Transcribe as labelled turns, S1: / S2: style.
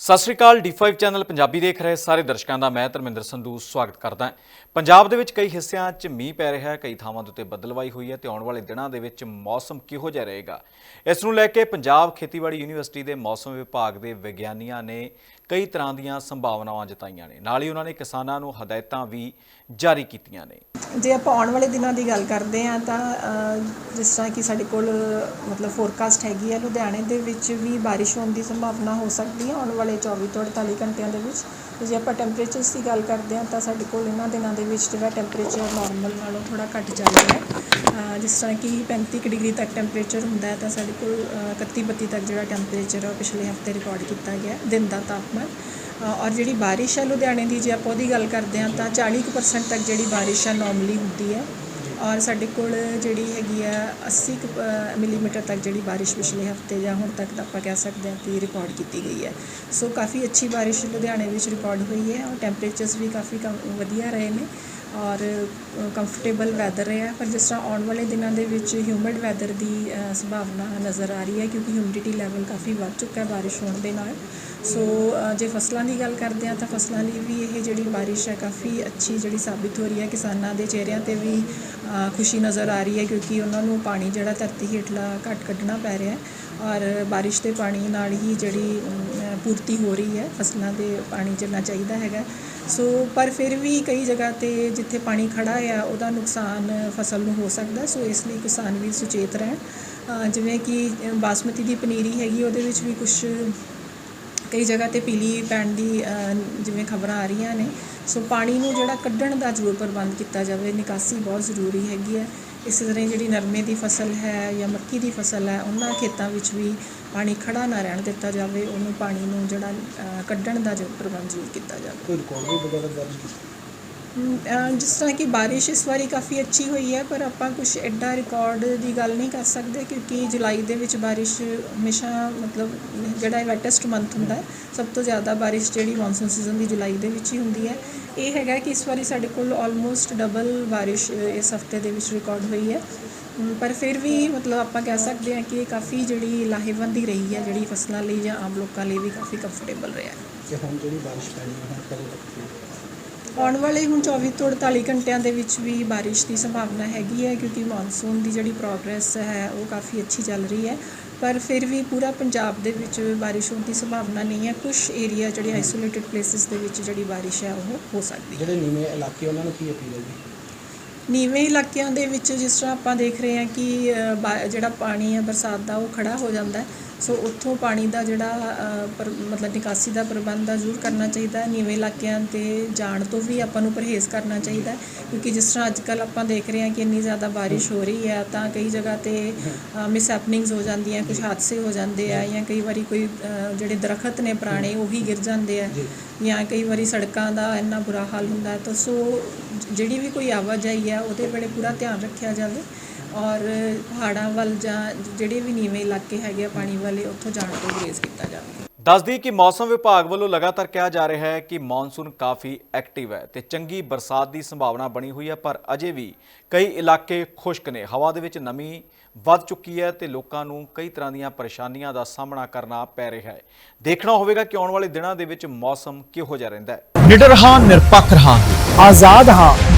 S1: ਸਤਿ ਸ਼੍ਰੀ ਅਕਾਲ D5 channel Punjabi ਦੇਖ ਰਹੇ ਸਾਰੇ ਦਰਸ਼ਕਾਂ ਦਾ, ਮੈਂ ਧਰਮਿੰਦਰ ਸੰਧੂ ਸਵਾਗਤ ਕਰਦਾ ਹਾਂ। ਪੰਜਾਬ ਦੇ ਵਿੱਚ ਕਈ ਹਿੱਸਿਆਂ 'ਚ ਮੀਂਹ ਪੈ ਰਿਹਾ ਹੈ, ਕਈ ਥਾਵਾਂ ਦੇ ਉੱਤੇ ਬੱਦਲਵਾਈ ਹੋਈ ਹੈ ਤੇ ਆਉਣ ਵਾਲੇ ਦਿਨਾਂ ਦੇ ਵਿੱਚ ਮੌਸਮ ਕਿਹੋ ਜਿਹਾ ਰਹੇਗਾ? ਇਸ ਨੂੰ ਲੈ ਕੇ ਪੰਜਾਬ ਖੇਤੀਬਾੜੀ ਯੂਨੀਵਰਸਿਟੀ ਦੇ ਮੌਸਮ ਵਿਭਾਗ ਦੇ ਵਿਗਿਆਨੀਆਂ ਨੇ ਕਈ ਤਰ੍ਹਾਂ ਦੀਆਂ ਸੰਭਾਵਨਾਵਾਂ ਜਤਾਈਆਂ ਨੇ। ਨਾਲ ਹੀ ਉਹਨਾਂ ਨੇ ਕਿਸਾਨਾਂ ਨੂੰ ਹਦਾਇਤਾਂ ਵੀ ਜਾਰੀ ਕੀਤੀਆਂ ਨੇ।
S2: ਜੇ ਆਪਾਂ ਆਉਣ ਵਾਲੇ ਦਿਨਾਂ ਦੀ ਗੱਲ ਕਰਦੇ ਹਾਂ ਤਾਂ ਜਿਸ ਤਰ੍ਹਾਂ ਕਿ ਸਾਡੇ ਕੋਲ, ਮਤਲਬ ਫੋਰਕਾਸਟ ਹੈਗੀ ਹੈ ਲੁਧਿਆਣੇ ਦੇ ਵਿੱਚ ਵੀ ਬਾਰਿਸ਼ ਹੋਣ ਦੀ ਸੰਭਾਵਨਾ ਹੋ ਸਕਦੀ ਹੈ ਆਉਣ ਵਾਲੇ 24 ਤੋਂ 48 ਘੰਟਿਆਂ ਦੇ ਵਿੱਚ। ਜੇ ਆਪਾਂ ਟੈਂਪਰੇਚਰਸ ਦੀ ਗੱਲ ਕਰਦੇ ਹਾਂ ਤਾਂ ਸਾਡੇ ਕੋਲ ਇਹਨਾਂ ਦਿਨਾਂ ਦੇ ਵਿੱਚ ਜਿਹੜਾ ਟੈਂਪਰੇਚਰ ਨਾਰਮਲ ਨਾਲੋਂ ਥੋੜਾ ਘੱਟ ਚੱਲ ਰਿਹਾ ਹੈ ਜਿਸ ਤਰ੍ਹਾਂ ਕਿ 35 ਕੁ ਡਿਗਰੀ ਤੱਕ ਟੈਂਪਰੇਚਰ ਹੁੰਦਾ ਹੈ ਤਾਂ ਸਾਡੇ ਕੋਲ ਅ, 31 32 ਤੱਕ ਜਿਹੜਾ ਟੈਂਪਰੇਚਰ ਹੈ ਉਹ ਪਿਛਲੇ ਹਫ਼ਤੇ ਰਿਕਾਰਡ ਕੀਤਾ ਗਿਆ ਦਿਨ ਦਾ ਤਾਪਮਾਨ। ਔਰ ਜਿਹੜੀ ਬਾਰਿਸ਼ ਹੈ ਲੁਧਿਆਣੇ ਦੀ ਜੇ ਆਪਾਂ ਉਹਦੀ ਗੱਲ ਕਰਦੇ ਹਾਂ ਤਾਂ 40% ਤੱਕ ਜਿਹੜੀ ਬਾਰਿਸ਼ ਹੈ ਨਾਰਮਲੀ ਹੁੰਦੀ ਹੈ। ਔਰ ਸਾਡੇ ਕੋਲ ਜਿਹੜੀ ਹੈਗੀ ਆ 80 ਕੁ, ਮਿਲੀਮੀਟਰ ਤੱਕ ਜਿਹੜੀ ਬਾਰਿਸ਼ ਪਿਛਲੇ ਹਫ਼ਤੇ ਜਾਂ ਹੁਣ ਤੱਕ ਤਾਂ ਆਪਾਂ ਕਹਿ ਸਕਦੇ ਹਾਂ ਕਿ ਰਿਕਾਰਡ ਕੀਤੀ ਗਈ ਹੈ। ਸੋ ਕਾਫੀ ਅੱਛੀ ਬਾਰਿਸ਼ ਲੁਧਿਆਣੇ ਵਿੱਚ ਰਿਕਾਰਡ ਹੋਈ ਹੈ ਔਰ ਟੈਂਪਰੇਚਰਸ ਵੀ ਕਾਫੀ ਕਮ- ਵਧੀਆ ਰਹੇ ਨੇ ਔਰ ਕੰਫਰਟੇਬਲ ਵੈਦਰ ਰਿਹਾ ਪਰ ਜਿਸ ਤਰ੍ਹਾਂ ਆਉਣ ਵਾਲੇ ਦਿਨਾਂ ਦੇ ਵਿੱਚ ਹਿਊਮਿਡ ਵੈਦਰ ਦੀ ਸੰਭਾਵਨਾ ਨਜ਼ਰ ਆ ਰਹੀ ਹੈ ਕਿਉਂਕਿ ਹਿਊਮਿਡਿਟੀ ਲੈਵਲ ਕਾਫੀ ਵੱਧ ਚੁੱਕਾ ਹੈ ਬਾਰਿਸ਼ ਹੋਣ ਦੇ ਨਾਲ। ਸੋ ਜੇ ਫਸਲਾਂ ਦੀ ਗੱਲ ਕਰਦੇ ਹਾਂ ਤਾਂ ਫਸਲਾਂ ਲਈ ਵੀ ਇਹ ਜਿਹੜੀ ਬਾਰਿਸ਼ ਹੈ ਕਾਫੀ ਅੱਛੀ ਜਿਹੜੀ ਸਾਬਿਤ ਹੋ ਰਹੀ ਹੈ। ਕਿਸਾਨਾਂ ਦੇ ਚਿਹਰਿਆਂ ਤੇ ਵੀ ਖੁਸ਼ੀ ਨਜ਼ਰ ਆ ਰਹੀ ਹੈ ਕਿਉਂਕਿ ਉਹਨਾਂ ਨੂੰ ਪਾਣੀ ਜਿਹੜਾ ਧਰਤੀ ਹੇਠਲਾ ਘੱਟ ਕੱਢਣਾ ਪੈ ਰਿਹਾ ਹੈ ਔਰ ਬਾਰਿਸ਼ ਦੇ ਪਾਣੀ ਨਾਲ ਹੀ ਜਿਹੜੀ ਪੂਰਤੀ ਹੋ ਰਹੀ ਹੈ, ਫਸਲਾਂ ਦੇ ਪਾਣੀ ਜਿੰਨਾ ਚਾਹੀਦਾ ਹੈਗਾ। ਸੋ, ਪਰ ਫਿਰ ਵੀ ਕਈ ਜਗ੍ਹਾ ਤੇ ਜਿੱਥੇ ਪਾਣੀ ਖੜਾ ਆ, ਉਹਦਾ ਨੁਕਸਾਨ ਫਸਲ ਨੂੰ ਹੋ ਸਕਦਾ ਸੋ, ਇਸ ਲਈ ਕਿਸਾਨ ਵੀ ਸੁਚੇਤ ਰਹਿਣ। ਜਿਵੇਂ ਕਿ ਬਾਸਮਤੀ ਦੀ ਪਨੀਰੀ ਹੈਗੀ, ਉਹਦੇ ਵਿੱਚ ਵੀ ਕੁਝ ਕਈ ਜਗ੍ਹਾ ਤੇ ਪੀਲੀ ਪੈਣ ਦੀ ਜਿਵੇਂ ਖਬਰਾਂ ਆ ਰਹੀਆਂ ਨੇ। ਸੋ ਪਾਣੀ ਨੂੰ ਜਿਹੜਾ ਕੱਢਣ ਦਾ ਜ਼ਰੂਰ ਪ੍ਰਬੰਧ ਕੀਤਾ ਜਾਵੇ, ਨਿਕਾਸੀ ਬਹੁਤ ਜ਼ਰੂਰੀ ਹੈਗੀ ਹੈ। ਇਸੇ ਤਰ੍ਹਾਂ ਜਿਹੜੀ ਨਰਮੇ ਦੀ ਫਸਲ ਹੈ ਜਾਂ ਮੱਕੀ ਦੀ ਫਸਲ ਹੈ, ਉਹਨਾਂ ਖੇਤਾਂ ਵਿੱਚ ਵੀ ਪਾਣੀ ਖੜਾ ਨਾ ਰਹਿਣ ਦਿੱਤਾ ਜਾਵੇ। ਉਹਨੂੰ ਪਾਣੀ ਨੂੰ ਜਿਹੜਾ ਕੱਢਣ ਦਾ ਜ਼ਰੂਰ ਪ੍ਰਬੰਧ ਜ਼ਰੂਰ ਕੀਤਾ ਜਾਵੇ।
S3: ਕੋਈ ਰਿਕਾਰਡ ਵੀ ਵਗੈਰਾ ਦਰਜ ਕੀਤਾ?
S2: ਜਿਸ ਤਰ੍ਹਾਂ ਕਿ ਬਾਰਿਸ਼ ਇਸ ਵਾਰੀ ਕਾਫੀ ਅੱਛੀ ਹੋਈ ਹੈ, ਪਰ ਆਪਾਂ ਕੁਝ ਐਡਾ ਰਿਕਾਰਡ ਦੀ ਗੱਲ ਨਹੀਂ ਕਰ ਸਕਦੇ ਕਿਉਂਕਿ ਜੁਲਾਈ ਦੇ ਵਿੱਚ ਬਾਰਿਸ਼ ਹਮੇਸ਼ਾ ਮਤਲਬ ਜਿਹੜਾ ਵੈਟੈਸਟ ਮੰਥ ਹੁੰਦਾ ਹੈ, ਸਭ ਤੋਂ ਜ਼ਿਆਦਾ ਬਾਰਿਸ਼ ਜਿਹੜੀ ਮੌਨਸੂਨ ਸੀਜ਼ਨ ਦੀ ਜੁਲਾਈ ਦੇ ਵਿੱਚ ਹੀ ਹੁੰਦੀ ਹੈ। ਇਹ ਹੈਗਾ ਕਿ ਇਸ ਵਾਰੀ ਸਾਡੇ ਕੋਲ ਆਲਮੋਸਟ ਡਬਲ ਬਾਰਿਸ਼ ਇਸ ਹਫ਼ਤੇ ਦੇ ਵਿੱਚ ਰਿਕਾਰਡ ਹੋਈ ਹੈ। ਪਰ ਫਿਰ ਵੀ ਮਤਲਬ ਆਪਾਂ ਕਹਿ ਸਕਦੇ ਹਾਂ ਕਿ ਇਹ ਕਾਫੀ ਜਿਹੜੀ ਲਾਹੇਵੰਦੀ ਰਹੀ ਹੈ, ਜਿਹੜੀ ਫਸਲਾਂ ਲਈ ਜਾਂ ਆਮ ਲੋਕਾਂ ਲਈ ਵੀ ਕਾਫੀ ਕੰਫਰਟੇਬਲ ਰਿਹਾ ਹੈ।
S3: ਕਿ ਹੁਣ ਜਿਹੜੀ ਬਾਰਿਸ਼ ਪੈਣੀ ਹੈ, ਹੁਣ ਕਦੋਂ ਤੱਕ
S2: ਆਉਣ ਵਾਲੇ ਹੁਣ 24 ਤੋਂ 48 ਘੰਟਿਆਂ ਦੇ ਵਿੱਚ ਵੀ ਬਾਰਿਸ਼ ਦੀ ਸੰਭਾਵਨਾ ਹੈਗੀ ਹੈ ਕਿਉਂਕਿ ਮੌਨਸੂਨ ਦੀ ਜਿਹੜੀ ਪ੍ਰੋਗਰੈਸ ਹੈ ਉਹ ਕਾਫੀ ਅੱਛੀ ਚੱਲ ਰਹੀ ਹੈ। ਪਰ ਫਿਰ ਵੀ ਪੂਰਾ ਪੰਜਾਬ ਦੇ ਵਿੱਚ ਬਾਰਿਸ਼ ਹੋਣ ਦੀ ਸੰਭਾਵਨਾ ਨਹੀਂ ਹੈ। ਕੁਝ ਏਰੀਆ ਜਿਹੜੇ ਆਈਸੋਲੇਟਡ ਪਲੇਸਿਸ ਦੇ ਵਿੱਚ ਜਿਹੜੀ ਬਾਰਿਸ਼ ਹੈ ਉਹ ਹੋ ਸਕਦੀ ਹੈ।
S3: ਜਿਹੜੇ ਨੀਵੇਂ ਇਲਾਕੇ ਉਹਨਾਂ ਨੂੰ ਕੀ ਅਪੀਲ ਹੈ ਜੀ?
S2: ਨੀਵੇਂ ਇਲਾਕਿਆਂ ਦੇ ਵਿੱਚ ਜਿਸ ਤਰ੍ਹਾਂ ਆਪਾਂ ਦੇਖ ਰਹੇ ਹਾਂ ਕਿ ਬਾ- ਜਿਹੜਾ ਪਾਣੀ ਹੈ ਬਰਸਾਤ ਦਾ ਉਹ ਖੜਾ ਹੋ ਜਾਂਦਾ ਹੈ। ਸੋ ਉੱਥੋਂ ਪਾਣੀ ਦਾ ਜਿਹੜਾ ਪਰ- ਮਤਲਬ ਨਿਕਾਸੀ ਦਾ ਪ੍ਰਬੰਧ ਆ ਜ਼ਰੂਰ ਕਰਨਾ ਚਾਹੀਦਾ ਹੈ। ਨੀਵੇਂ ਇਲਾਕਿਆਂ ਤੇ ਜਾਣ ਤੋਂ ਵੀ ਆਪਾਂ ਨੂੰ ਪਰਹੇਜ਼ ਕਰਨਾ ਚਾਹੀਦਾ ਕਿਉਂਕਿ ਜਿਸ ਤਰ੍ਹਾਂ ਅੱਜ ਕੱਲ ਆਪਾਂ ਦੇਖ ਰਹੇ ਹਾਂ ਕਿ ਇੰਨੀ ਜ਼ਿਆਦਾ ਬਾਰਿਸ਼ ਹੋ ਰਹੀ ਹੈ, ਤਾਂ ਕਈ ਜਗ੍ਹਾ ਤੇ ਮਿਸ ਹੈਪਨਿੰਗਸ ਹੋ ਜਾਂਦੀਆਂ, ਕੁਝ ਹਾਦਸੇ ਹੋ ਜਾਂਦੇ ਆ ਜਾਂ ਕਈ ਵਾਰੀ ਕੋਈ ਜਿਹੜੇ ਦਰਖਤ ਨੇ ਪੁਰਾਣੇ, ਉਹ ਹੀ ਗਿਰ ਜਾਂਦੇ ਆ ਜਾਂ ਕਈ ਵਾਰੀ ਸੜਕਾਂ ਦਾ ਇੰਨਾ ਬੁਰਾ ਹਾਲ ਹੁੰਦਾ ਹੈ। ਤਾਂ ਸੋ, ਜਿਹੜੀ ਵੀ ਕੋਈ ਆਵਾਜਾਈ ਹੈ, ਉਹਦੇ ਵੇਲੇ ਪੂਰਾ ਧਿਆਨ ਰੱਖਿਆ ਜਾਵੇ। ਔਰ ਪਹਾੜਾਂ ਵੱਲ ਜਾਂ ਜਿਹੜੇ ਵੀ ਨੀਵੇਂ ਇਲਾਕੇ ਹੈਗੇ ਆ ਪਾਣੀ ਵਾਲੇ ਉੱਥੋਂ ਜਾਣ ਤੋਂ ਗੁਰੇਜ਼ ਕੀਤਾ ਜਾਵੇ।
S1: ਦੱਸਦੀ ਕਿ ਮੌਸਮ ਵਿਭਾਗ ਵੱਲੋਂ ਲਗਾਤਾਰ ਕਿਹਾ ਜਾ ਰਿਹਾ ਹੈ ਕਿ ਮੌਨਸੂਨ ਕਾਫੀ ਐਕਟਿਵ ਹੈ ਤੇ ਚੰਗੀ ਬਰਸਾਤ ਦੀ ਸੰਭਾਵਨਾ ਬਣੀ ਹੋਈ ਹੈ ਪਰ ਅਜੇ ਵੀ ਕਈ ਇਲਾਕੇ ਖੁਸ਼ਕ ਨੇ। ਹਵਾ ਦੇ ਵਿੱਚ ਨਮੀ ਵੱਧ ਚੁੱਕੀ ਹੈ ਤੇ ਲੋਕਾਂ ਨੂੰ ਕਈ ਤਰ੍ਹਾਂ ਦੀਆਂ ਪਰੇਸ਼ਾਨੀਆਂ ਦਾ ਸਾਹਮਣਾ ਕਰਨਾ ਪੈ ਰਿਹਾ ਹੈ। ਦੇਖਣਾ ਹੋਵੇਗਾ ਕਿ ਆਉਣ ਵਾਲੇ ਦਿਨਾਂ ਦੇ ਵਿੱਚ ਮੌਸਮ ਕਿਹੋ ਜਿਹਾ ਰਹਿੰਦਾ ਹੈ।
S4: ਨਿਡਰ ਹਾਂ ਨਿਰਪੱਖ ਰਹਾਂਗੇ। ਆਜ਼ਾਦ ਹਾਂ।